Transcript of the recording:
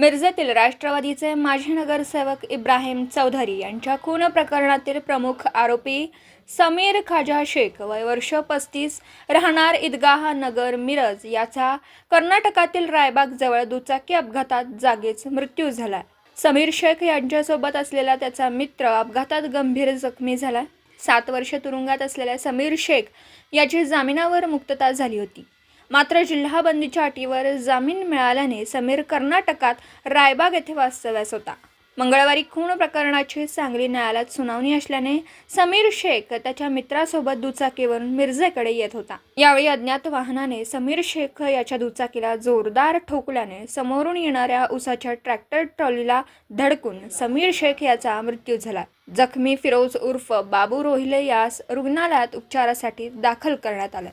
मिरजेतील राष्ट्रवादीचे माजी नगरसेवक इब्राहिम चौधरी यांच्या खून प्रकरणातील प्रमुख आरोपी समीर खाजा शेख वय वर्ष पस्तीस राहणार ईदगाह नगर मिरज याचा कर्नाटकातील रायबाग जवळ दुचाकी अपघातात जागीच मृत्यू झाला समीर शेख यांच्यासोबत असलेला त्याचा मित्र अपघातात गंभीर जखमी झाला सात वर्ष तुरुंगात असलेल्या समीर शेख याची जामिनावर मुक्तता झाली होती. मात्र जिल्हा बंदीच्या अटीवर जामीन मिळाल्याने समीर कर्नाटकात रायबाग येथे वास्तव्यास होता. मंगळवारी खून प्रकरणाची सांगली न्यायालयात सुनावणी असल्याने समीर शेख त्याच्या मित्रासोबत दुचाकीवरून मिर्जेकडे येत होता. यावेळी अज्ञात वाहनाने समीर शेख याच्या दुचाकीला जोरदार ठोकल्याने समोरून येणाऱ्या उसाच्या ट्रॅक्टर ट्रॉलीला धडकून समीर शेख याचा मृत्यू झाला. जखमी फिरोज उर्फ बाबू रोहिले यास रुग्णालयात उपचारासाठी दाखल करण्यात आलं.